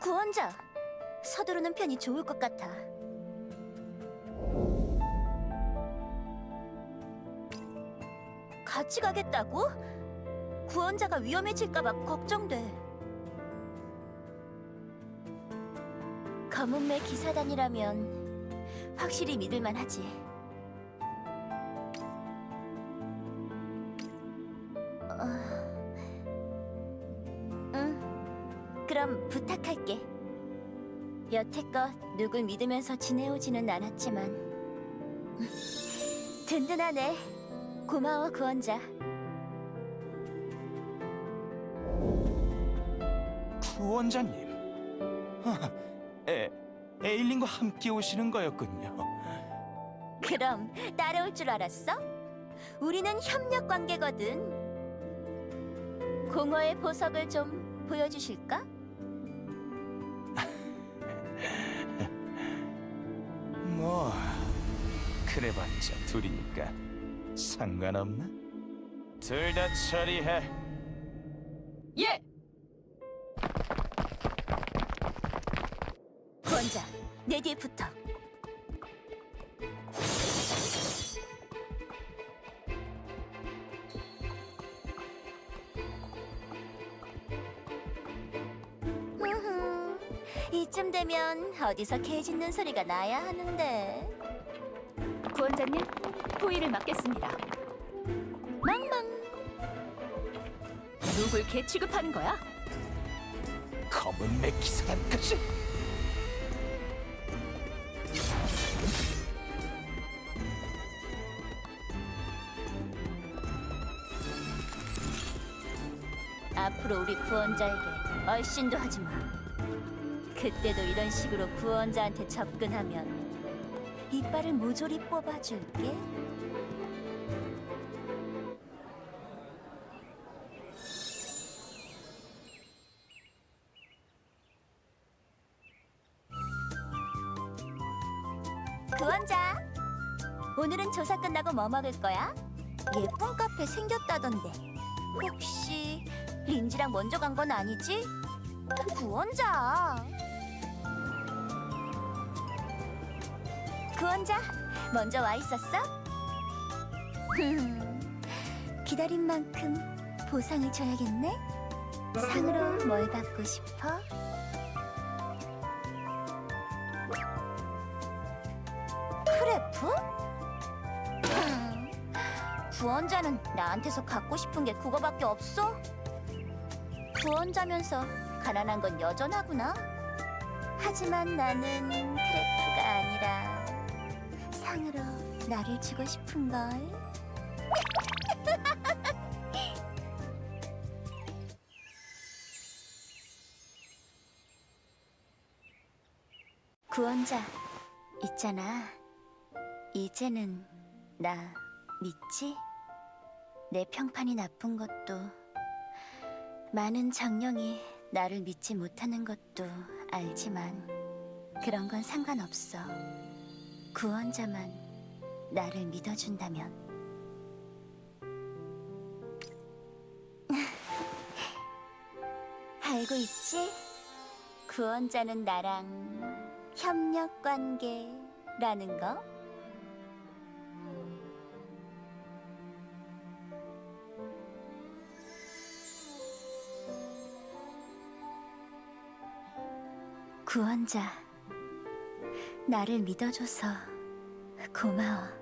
구원자, 서두르는 편이 좋을 것 같아. 같이 가겠다고? 구원자가 위험해질까봐 걱정돼. 검은매 기사단이라면 확실히 믿을만 하지. 그럼 부탁할게. 여태껏 누굴 믿으면서 지내오지는 않았지만 든든하네. 고마워 구원자. 구원자님. 하, 에, 에일린과 함께 오시는 거였군요. 그럼 따라올 줄 알았어? 우리는 협력 관계거든. 공허의 보석을 좀 보여주실까? 그래봤자 둘이니까 상관없나? 둘 다 처리해. 예! 구원자, 내 뒤에 붙어. 이쯤 되면 어디서 개 짖는 소리가 나야 하는데. 구원자님, 호의를 맡겠습니다. 망망. 누굴 개 취급하는 거야? 검은 매 기사단까지. 앞으로 우리 구원자에게 얼씬도 하지 마. 그때도 이런 식으로 구원자한테 접근하면 이빨을 모조리 뽑아줄게. 구원자, 오늘은 조사 끝나고 뭐 먹을 거야? 예쁜 카페 생겼다던데. 혹시 린지랑 먼저 간 건 아니지? 구원자. 구원자, 먼저 와 있었어? 흠, 기다린 만큼 보상을 줘야겠네. 상으로 뭘 받고 싶어? 크레프? 음, 구원자는 나한테서 갖고 싶은 게 그거밖에 없어? 구원자면서 가난한 건 여전하구나. 하지만 나는 크래프가 아니라 상으로 나를 주고 싶은 걸. 구원자 있잖아. 이제는 나 믿지? 내 평판이 나쁜 것도 많은 장령이 나를 믿지 못하는 것도 알지만 그런 건 상관없어. 구원자만 나를 믿어준다면. 알고 있지? 구원자는 나랑 협력 관계라는 거? 구원자, 나를 믿어줘서 고마워.